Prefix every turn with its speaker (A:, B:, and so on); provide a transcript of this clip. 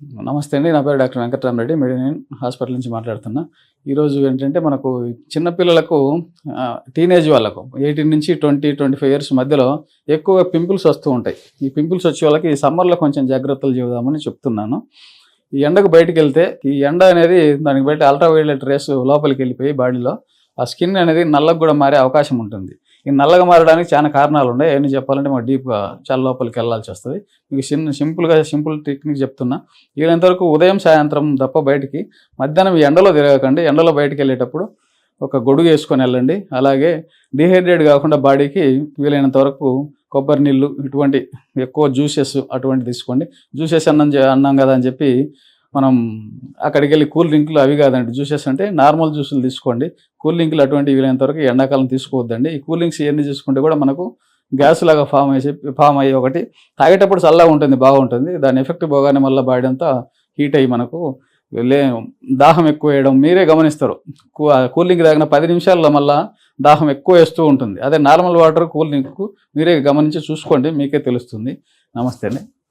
A: నమస్తే అండి. నా పేరు డాక్టర్ వెంకటరామరెడ్డి. మెడినైన్ హాస్పిటల్ నుంచి మాట్లాడుతున్నా. ఈరోజు ఏంటంటే మనకు చిన్నపిల్లలకు టీనేజ్ వాళ్ళకు ఎయిటీన్ నుంచి ట్వంటీ ట్వంటీ ఫైవ్ ఇయర్స్ మధ్యలో ఎక్కువ పింపుల్స్ వస్తూ ఉంటాయి. ఈ పింపుల్స్ వచ్చే వాళ్ళకి ఈ సమ్మర్లో కొంచెం జాగ్రత్తలు చెబుదామని చెప్తున్నాను. ఈ ఎండకు బయటికి వెళ్తే ఈ ఎండ అనేది దానికి బయట అల్ట్రా వైలెట్ రేస్ లోపలికి వెళ్ళిపోయి బాడీలో ఆ స్కిన్ అనేది నల్లకు కూడా మారే అవకాశం ఉంటుంది. ఈ నల్లగా మారడానికి చాలా కారణాలు ఉన్నాయి. అవన్నీ చెప్పాలంటే మాకు డీప్గా చాలా లోపలికి వెళ్ళాల్సి వస్తుంది. మీకు చిన్న సింపుల్గా సింపుల్ టెక్నిక్ చెప్తున్నా. వీళ్ళంతవరకు ఉదయం సాయంత్రం తప్ప బయటికి మధ్యాహ్నం ఎండలో తిరగకండి. ఎండలో బయటికి వెళ్ళేటప్పుడు ఒక గొడుగు వేసుకొని వెళ్ళండి. అలాగే డిహైడ్రేట్ కాకుండా బాడీకి వీలైనంత వరకు కొబ్బరి నీళ్ళు ఇటువంటి ఎక్కువ జ్యూసెస్ అటువంటి తీసుకోండి. జ్యూసెస్ అన్నం చే- అన్నాం కదా అని చెప్పి మనం అక్కడికి వెళ్ళి కూల్ డ్రింకులు అవి కాదండి. జ్యూసెస్ అంటే నార్మల్ జ్యూసులు తీసుకోండి. కూల్ డ్రింకులు అటువంటి వీలైనంత వరకు ఎండాకాలం తీసుకోవద్దండి. ఈ కూల్ డ్రింక్స్ ఇవన్నీ తీసుకుంటే కూడా మనకు గ్యాస్ లాగా ఫామ్ అయ్యి ఫామ్ అయ్యి ఒకటి. తాగేటప్పుడు చల్లగా ఉంటుంది బాగుంటుంది. దాని ఎఫెక్ట్ పోగానే మళ్ళీ బాడీ అంతా హీట్ అయ్యి మనకు లే దాహం ఎక్కువ వేయడం మీరే గమనిస్తారు. కూల్ డ్రింక్ తాగిన పది నిమిషాల్లో మళ్ళీ దాహం ఎక్కువ వేస్తూ ఉంటుంది. అదే నార్మల్ వాటర్ కూల్ డ్రింక్ మీరే గమనించి చూసుకోండి మీకే తెలుస్తుంది. నమస్తే అండి.